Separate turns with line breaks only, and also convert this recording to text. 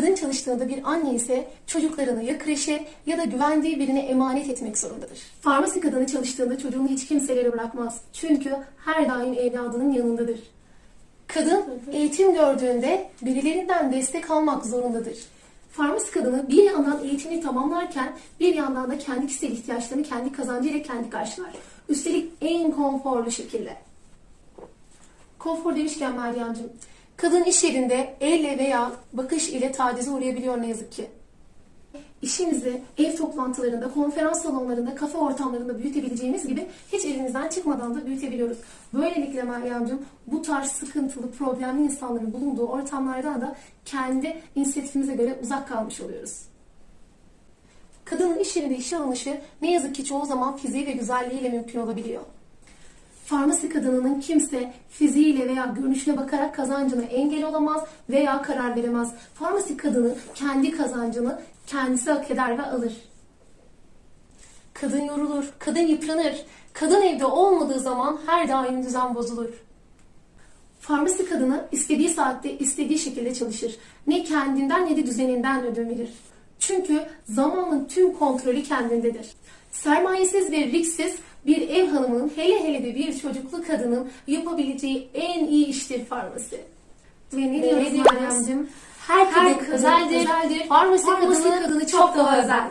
Kadın çalıştığında bir anne ise çocuklarını ya kreşe ya da güvendiği birine emanet etmek zorundadır. Farmasi kadını çalıştığında çocuğunu hiç kimselere bırakmaz. Çünkü her daim evladının yanındadır. Kadın eğitim gördüğünde birilerinden destek almak zorundadır. Farmasi kadını bir yandan eğitimini tamamlarken bir yandan da kendi kişisel ihtiyaçlarını kendi kazancıyla kendi karşılar. Üstelik en konforlu şekilde. Konfor demişken Meryem'cim, kadın iş yerinde elle veya bakış ile tacize uğrayabiliyor ne yazık ki. İşimizi ev toplantılarında, konferans salonlarında, kafe ortamlarında büyütebileceğimiz gibi hiç elimizden çıkmadan da büyütebiliyoruz. Böylelikle Meryem'cim bu tarz sıkıntılı, problemli insanların bulunduğu ortamlardan da kendi inisiyatifimize göre uzak kalmış oluyoruz. Kadının iş yerinde işe alınışı ne yazık ki çoğu zaman fiziği ve güzelliğiyle mümkün olabiliyor. Farmasi kadınının kimse fiziğiyle veya görünüşüne bakarak kazancına engel olamaz veya karar veremez. Farmasi kadını kendi kazancını kendisi hak eder ve alır. Kadın yorulur, kadın yıpranır. Kadın evde olmadığı zaman her daim düzen bozulur. Farmasi kadını istediği saatte istediği şekilde çalışır. Ne kendinden ne de düzeninden ödün verir. Çünkü zamanın tüm kontrolü kendindedir. Sermayesiz ve risksiz bir ev hanımının hele hele de bir çocuklu kadının yapabileceği en iyi iştir farmasi. Ve ne diyoruz Meryem'cim? Her
kadın
özeldir.
özeldir.
Farmasi,
Farmasi
kadını,
kadını
çok daha özel.